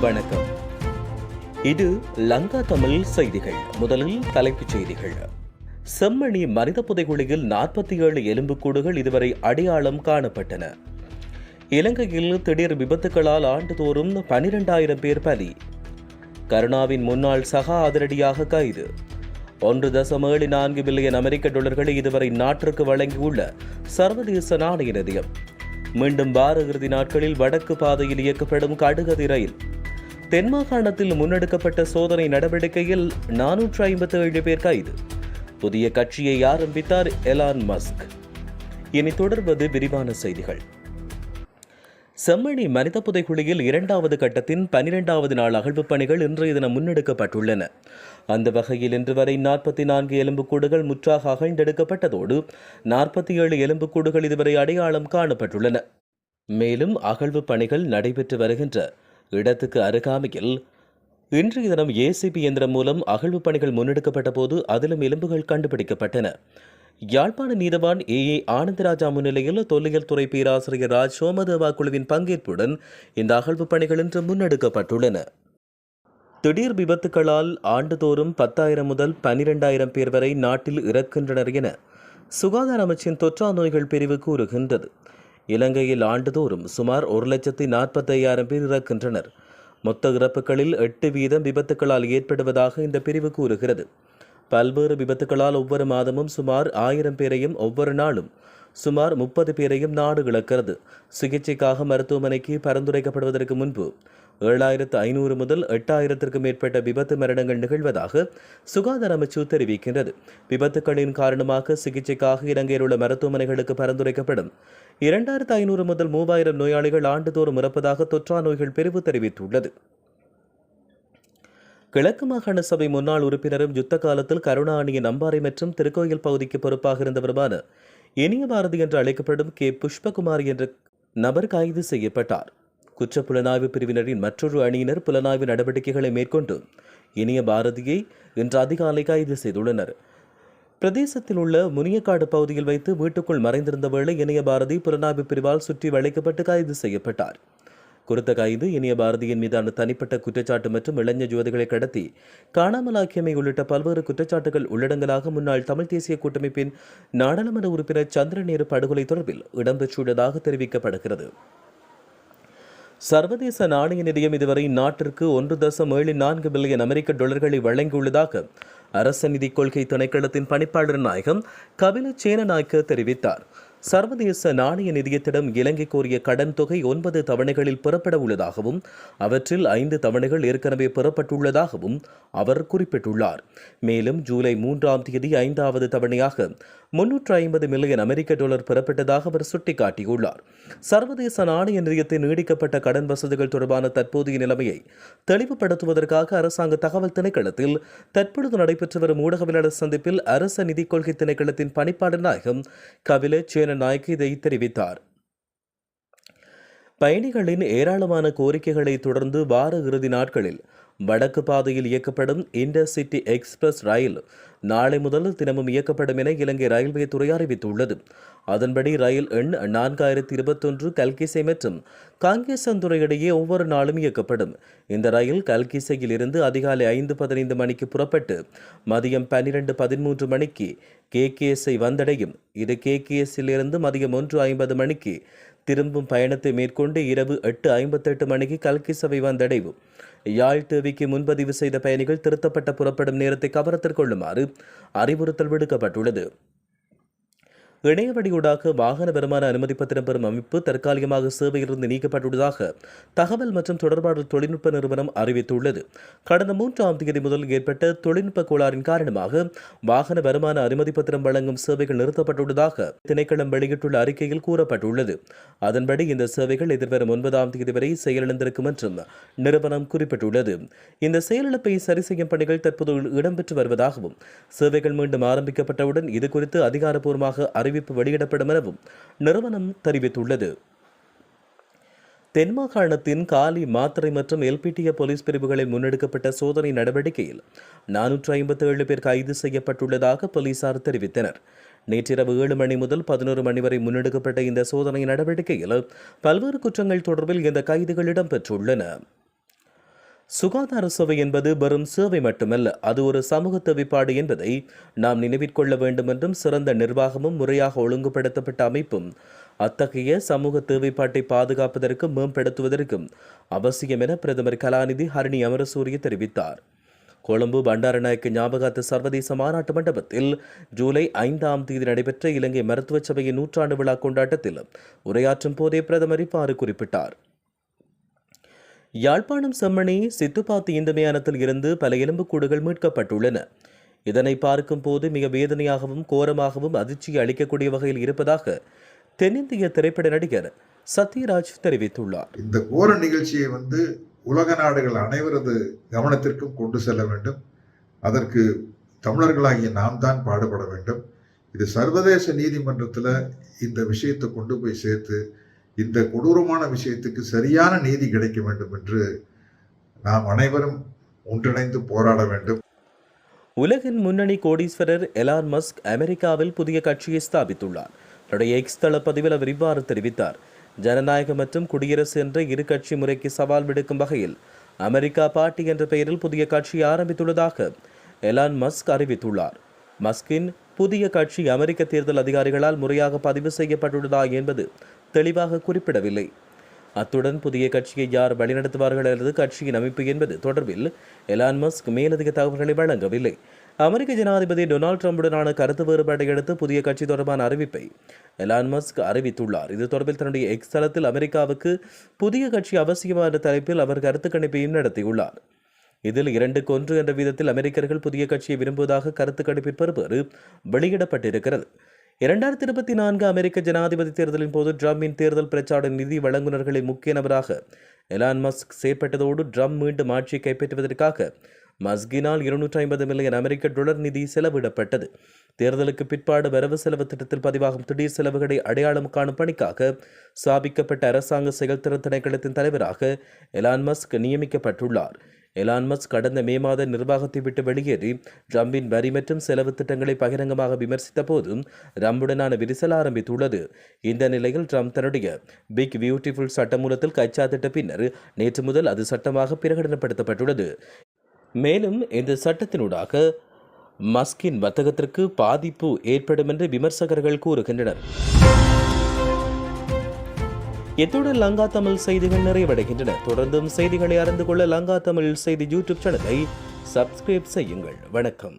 வணக்கம். இது லங்கா தமிழ் செய்திகள். முதலில் தலைப்புச் செய்திகள். செம்மணி மனித புதைகுழியில் நாற்பத்தி ஏழு எலும்புக்கூடுகள் இதுவரை அடையாளம் காணப்பட்டன. இலங்கையில் திடீர் விபத்துகளால் ஆண்டுதோறும் பனிரெண்டாயிரம் பேர் பலி. கருணாவின் முன்னாள் சகா அதிரடியாக கைது. ஒன்று தசம் ஏழு நான்கு பில்லியன் அமெரிக்க டாலர்களை இதுவரை நாட்டிற்கு வழங்கியுள்ள சர்வதேச நாணய நிதியம். மீண்டும் வார இறுதி நாட்களில் வடக்கு பாதையில் இயக்கப்படும் கடுகதி ரயில். தென் மாகாணத்தில் முன்னெடுக்கப்பட்ட சோதனை நடவடிக்கையில் நானூற்று ஐம்பத்தி ஏழு பேர் கைது. புதிய கட்சியை ஆரம்பித்தார் எலான் மஸ்க். இனி தொடர்வது விரிவான செய்திகள். செம்மணி மனித புதைக்குழியில் இரண்டாவது கட்டத்தின் பனிரெண்டாவது நாள் அகழ்வுப் பணிகள் இன்றைய தினம் முன்னெடுக்கப்பட்டுள்ளன. அந்த வகையில் இன்று வரை நாற்பத்தி நான்கு எலும்புக்கூடுகள் முற்றாக அகழ்ந்தெடுக்கப்பட்டதோடு நாற்பத்தி ஏழு எலும்புக்கூடுகள் இதுவரை அடையாளம் காணப்பட்டுள்ளன. மேலும் அகழ்வுப் பணிகள் நடைபெற்று வருகின்ற இடத்துக்கு அருகாமையில் இன்றைய தினம் ஏசிபி இயந்திரம் மூலம் அகழ்வுப் பணிகள் முன்னெடுக்கப்பட்ட போது அதிலும் எலும்புகள் கண்டுபிடிக்கப்பட்டன. யாழ்ப்பாண நீதவான் ஏ ஏ ஆனந்தராஜா முன்னிலையில் தொல்லியல் துறை பேராசிரியர் ராஜ் சோமதேவா குழுவின் பங்கேற்புடன் இந்த அகழ்வுப் பணிகள் இன்று முன்னெடுக்கப்பட்டுள்ளன. திடீர் விபத்துகளால் ஆண்டுதோறும் பத்தாயிரம் முதல் பனிரெண்டாயிரம் பேர் வரை நாட்டில் இறக்கின்றனர் என சுகாதார அமைச்சின் தொற்றா நோய்கள் பிரிவு கூறுகின்றது. இலங்கையில் ஆண்டுதோறும் சுமார் ஒரு லட்சத்தி நாற்பத்தையாயிரம் பேர் இறக்கின்றனர். மொத்த இறப்புகளில் எட்டு வீதம் விபத்துகளால் ஏற்படுவதாக இந்த பிரிவு கூறுகிறது. பல்வேறு விபத்துகளால் ஒவ்வொரு மாதமும் சுமார் ஆயிரம் பேரையும் ஒவ்வொரு நாளும் சுமார் முப்பது பேரையும் நாடு இழக்கிறது. சிகிச்சைக்காக மருத்துவமனைக்கு பரிந்துரைக்கப்படுவதற்கு முன்பு ஏழாயிரத்து ஐநூறு முதல் எட்டாயிரத்திற்கும் மேற்பட்ட விபத்து மரணங்கள் நிகழ்வதாக சுகாதார அமைச்சு தெரிவிக்கின்றது. விபத்துகளின் காரணமாக சிகிச்சைக்காக இலங்கையில் உள்ள மருத்துவமனைகளுக்கு பரிந்துரைக்கப்படும் இரண்டாயிரத்து ஐநூறு முதல் மூவாயிரம் நோயாளிகள் ஆண்டுதோறும் இறப்பதாக தொற்றா நோய்கள் பிரிவு தெரிவித்துள்ளது. கிழக்கு மாகாண சபை முன்னாள் உறுப்பினரும் யுத்த காலத்தில் கருணாநிதியின் நம்பாறை மற்றும் திருக்கோயில் பகுதிக்கு பொறுப்பாக இருந்தவருமான இனிய பாரதி என்று அழைக்கப்படும் கே. புஷ்பகுமார் என்ற நபர் கைது செய்யப்பட்டார். குற்ற புலனாய்வு பிரிவினரின் மற்றொரு அணியினர் புலனாய்வு நடவடிக்கைகளை மேற்கொண்டு இனிய பாரதியை இன்று அதிகாலை கைது செய்துள்ளனர். பிரதேசத்தில் உள்ள முனியக்காடு பகுதியில் வைத்து வீட்டுக்குள் மறைந்திருந்த வேளை இணைய பாரதி புலனாய்வு பிரிவால் சுற்றி வளைக்கப்பட்டு கைது செய்யப்பட்டார். குறித்த கைது இனிய பாரதியின் மீதான தனிப்பட்ட குற்றச்சாட்டு மற்றும் இளைஞ ஜோதிகளை கடத்தி காணாமலாக்கியமை உள்ளிட்ட பல்வேறு குற்றச்சாட்டுகள் உள்ளடங்கலாக முன்னாள் தமிழ் தேசிய கூட்டமைப்பின் நாடாளுமன்ற உறுப்பினர் சந்திரநேரு படுகொலை தொடர்பில் இடம்பெற்றுள்ளதாக தெரிவிக்கப்படுகிறது. சர்வதேச நாணய நிதியம் இதுவரை நாட்டிற்கு ஒன்று தசம் ஏழு நான்கு பில்லியன் அமெரிக்க டாலர்களை வழங்கியுள்ளதாக அரச நிதி கொள்கை திணைக்களத்தின் பணிப்பாளர் நாயகம் கபில சேனநாயக்க தெரிவித்தார். சர்வதேச நாணய நிதியத்திடம் இலங்கை கோரிய கடன் தொகை ஒன்பது தவணைகளில் பெறப்பட உள்ளதாகவும் அவற்றில் ஐந்து தவணைகள் ஏற்கனவே பெறப்பட்டுள்ளதாகவும் அவர் குறிப்பிட்டுள்ளார். மேலும் ஜூலை மூன்றாம் தேதி ஐந்தாவது தவணையாக முன்னூற்று ஐம்பது மில்லியன் அமெரிக்க டாலர் பெறப்பட்டதாக அவர் சுட்டிக்காட்டியுள்ளார். சர்வதேச நாணய நிதியத்தின் நீடிக்கப்பட்ட கடன் வசதிகள் தொடர்பான தற்போதைய நிலைமையை தெளிவுபடுத்துவதற்காக அரசாங்க தகவல் திணைக்களத்தில் தற்பொழுது நடைபெற்று வரும் ஊடகவியலாளர் சந்திப்பில் அரச நிதிக் கொள்கை திணைக்களத்தின் பணிப்பாளர் நாயகம் கபில சேன நாயக் இதை தெரிவித்தார். பயணிகளின் ஏராளமான கோரிக்கைகளை தொடர்ந்து வார இறுதி நாட்களில் வடக்கு பாதையில் இயக்கப்படும் இன்டர்சிட்டி எக்ஸ்பிரஸ் ரயில் நாளை முதல் தினமும் இயக்கப்படும் என இலங்கை ரயில்வே துறை அறிவித்துள்ளது. அதன்படி ரயில் எண் நான்காயிரத்தி இருபத்தொன்று கல்கிசை மற்றும் காங்கேசந்துறை இடையே ஒவ்வொரு நாளும் இயக்கப்படும். இந்த ரயில் கல்கிசையில் இருந்து அதிகாலை ஐந்து பதினைந்து மணிக்கு புறப்பட்டு மதியம் பன்னிரண்டு பதிமூன்று மணிக்கு கேகேஎஸ்ஐ வந்தடையும். இது கேகேஎஸ்ஸில் இருந்து மதியம் ஒன்று ஐம்பது மணிக்கு திரும்பும் பயணத்தை மேற்கொண்டு இரவு எட்டு ஐம்பத்தெட்டு மணிக்கு கல்கி சபை வந்தடைவு. யாழ் தேவிக்கு முன்பதிவு செய்த பயணிகள் திருத்தப்பட்ட புறப்படும் நேரத்தை கவனத்தில் கொள்ளுமாறு அறிவுறுத்தல் விடுக்கப்பட்டுள்ளது. இணையவழியூடாக வாகன வருமான அனுமதி பத்திரம் பெறும் அமைப்பு தற்காலிகமாக சேவையிலிருந்து நீக்கப்பட்டுள்ளதாக தகவல் மற்றும் தொடர்பாடல் தொழில்நுட்ப நிறுவனம் அறிவித்துள்ளது. கடந்த மூன்றாம் தேதி முதல் ஏற்பட்ட தொழில்நுட்ப கோளாறின் காரணமாக வாகன வருமான அனுமதி பத்திரம் வழங்கும் சேவைகள் நிறுத்தப்பட்டுள்ளதாக திணைக்களம் வெளியிட்டுள்ள அறிக்கையில் கூறப்பட்டுள்ளது. அதன்படி இந்த சேவைகள் எதிர்வரும் ஒன்பதாம் தேதி வரை செயலிழந்திருக்கும் என்றும் நிறுவனம் குறிப்பிட்டுள்ளது. இந்த செயலிழப்பை சரி செய்யும் பணிகள் தற்போது இடம்பெற்று வருவதாகவும் சேவைகள் மீண்டும் ஆரம்பிக்கப்பட்டவுடன் இதுகுறித்து அதிகாரப்பூர்வமாக அதிகாரப்பூர்வமாக அறிவிப்பு வெளியிடப்படும் எனவும் நிறுவனம் தெரிவித்துள்ளது. தென்மாகாணத்தின் காலி மாத்திரை மற்றும் எல்பிடிய போலீஸ் பிரிவுகளில் முன்னெடுக்கப்பட்ட சோதனை நடவடிக்கையில் நானூற்று ஐம்பத்தி ஏழு பேர் கைது செய்யப்பட்டுள்ளதாக போலீசார் தெரிவித்தனர். நேற்றிரவு ஏழு மணி முதல் பதினோரு மணி வரை முன்னெடுக்கப்பட்ட இந்த சோதனை நடவடிக்கையில் பல்வேறு குற்றங்கள் தொடர்பில் இந்த கைதுகள் இடம்பெற்றுள்ளன. சுகாதார சேவை என்பது வெறும் சேவை மட்டுமல்ல அது ஒரு சமூக தேவைப்பாடு என்பதை நாம் நினைவிற்கொள்ள வேண்டும் என்றும் சிறந்த நிர்வாகமும் முறையாக ஒழுங்குபடுத்தப்பட்ட அமைப்பும் அத்தகைய சமூக தேவைப்பாட்டை பாதுகாப்பதற்கும் மேம்படுத்துவதற்கும் அவசியம் என பிரதமர் கலாநிதி ஹரணி அமரசூரிய தெரிவித்தார். கொழும்பு பண்டாரநாயக்க ஞாபகார்த்த சர்வதேச மாநாட்டு மண்டபத்தில் ஜூலை ஐந்தாம் தேதி நடைபெற்ற இலங்கை மருத்துவ சபையின் நூற்றாண்டு விழா கொண்டாட்டத்தில் உரையாற்றும் போதே பிரதமர் இவ்வாறு குறிப்பிட்டார். யாழ்ப்பாணம் செம்மணி சித்துப்பாத்து இந்த மயானத்தில் இருந்து பல எலும்புக்கூடுகள் மீட்கப்பட்டுள்ளன. இதனை பார்க்கும் போது மிக வேதனையாகவும் கோரமாகவும் அதிர்ச்சி அளிக்கக்கூடிய வகையில் இருப்பதாக தென்னிந்திய திரைப்பட நடிகர் சத்யராஜ் தெரிவித்துள்ளார். இந்த கோர நிகழ்ச்சியை வந்து உலக நாடுகள் அனைவரது கவனத்திற்கும் கொண்டு செல்ல வேண்டும். அதற்கு தமிழர்களாகிய நாம் தான் பாடுபட வேண்டும். இது சர்வதேச நீதிமன்றத்தில் இந்த விஷயத்தை கொண்டு போய் சேர்த்து இந்த கொடூரமான விஷயத்துக்கு சரியான நீதி கிடைக்க வேண்டும் என்று நாம் அனைவரும் ஒன்றிணைந்து போராட வேண்டும். உலகின் முன்னணி கோடீஸ்வரர் எலான் மஸ்க் அமெரிக்காவில் புதிய கட்சியை ஸ்தாபித்துள்ளார். தன்னுடைய எக்ஸ் தள பதிவில் அவர் இவ்வாறு தெரிவித்தார். ஜனநாயகம் மற்றும் குடியரசு என்ற இரு கட்சி முறைக்கு சவால் விடுக்கும் வகையில் அமெரிக்கா பார்ட்டி என்ற பெயரில் புதிய கட்சியை ஆரம்பித்துள்ளதாக எலான் மஸ்க் அறிவித்துள்ளார். மஸ்கின் புதிய கட்சி அமெரிக்க தேர்தல் அதிகாரிகளால் முறையாக பதிவு செய்யப்பட்டுள்ளதா என்பது தெளிவாக குறிப்பிடவில்லை. அத்துடன் புதிய கட்சியை யார் வழிநடத்துவார்கள் அல்லது கட்சியின் அமைப்பு என்பது தொடர்பில் எலான் மஸ்க் மேலதிக தகவல்களை வழங்கவில்லை. அமெரிக்க ஜனாதிபதி டொனால்ட் ட்ரம்புடனான கருத்து வேறுபாட்டை அடுத்து புதிய கட்சி தொடர்பான அறிவிப்பை எலான் மஸ்க் அறிவித்துள்ளார். இது தொடர்பில் தன்னுடைய எக்ஸ் தளத்தில் அமெரிக்காவுக்கு புதிய கட்சி அவசியமா என்ற தலைப்பில் அவர் கருத்து கணிப்பையும் நடத்தியுள்ளார். இதில் இரண்டுக்கு ஒன்று என்ற விதத்தில் அமெரிக்கர்கள் புதிய கட்சியை விரும்புவதாக கருத்து கணிப்பின் பெறுபேறு வெளியிடப்பட்டிருக்கிறது. இரண்டாயிரத்தி இருபத்தி நான்கு அமெரிக்க ஜனாதிபதி தேர்தலின் போது ட்ரம்பின் தேர்தல் பிரச்சார நிதி வழங்குநர்களில் முக்கிய நபராக எலான் மஸ்க் செயற்பட்டதோடு ட்ரம்ப் மீண்டும் ஆட்சியை கைப்பற்றுவதற்காக மஸ்கினால் இருநூற்றி ஐம்பது மில்லியன் அமெரிக்க டொலர் நிதி செலவிடப்பட்டது. தேர்தலுக்கு பிற்பாடு வரவு செலவு திட்டத்தில் பதிவாகும் திடீர் செலவுகளை அடையாளம் காணும் பணிக்காக ஸ்தாபிக்கப்பட்ட அரசாங்க செயல்திறன் திணைக்களத்தின் தலைவராக எலான் மஸ்க் நியமிக்கப்பட்டுள்ளார். எலான் மஸ்க் கடந்த மே மாத நிர்வாகத்தை விட்டு வெளியேறி ட்ரம்பின் வரி மற்றும் செலவு திட்டங்களை பகிரங்கமாக விமர்சித்த போதும் ட்ரம்புடனான விரிசல் ஆரம்பித்துள்ளது. இந்த நிலையில் ட்ரம்ப் தன்னுடைய பிக் பியூட்டிஃபுல் சட்டமூலத்தில் கைச்சாத்திட்ட பின்னர் நேற்று முதல் அது சட்டமாக பிரகடனப்படுத்தப்பட்டுள்ளது. மேலும் இந்த சட்டத்தினூடாக மஸ்கின் வர்த்தகத்திற்கு பாதிப்பு ஏற்படும் என்று விமர்சகர்கள் கூறுகின்றனர். இத்துடன் லங்கா தமிழ் செய்திகள் நிறைவடைகின்றன. தொடர்ந்தும் செய்திகளை அறிந்து கொள்ள லங்கா தமிழ் செய்தி யூடியூப் சேனலை சப்ஸ்கிரைப் செய்யுங்கள். வணக்கம்.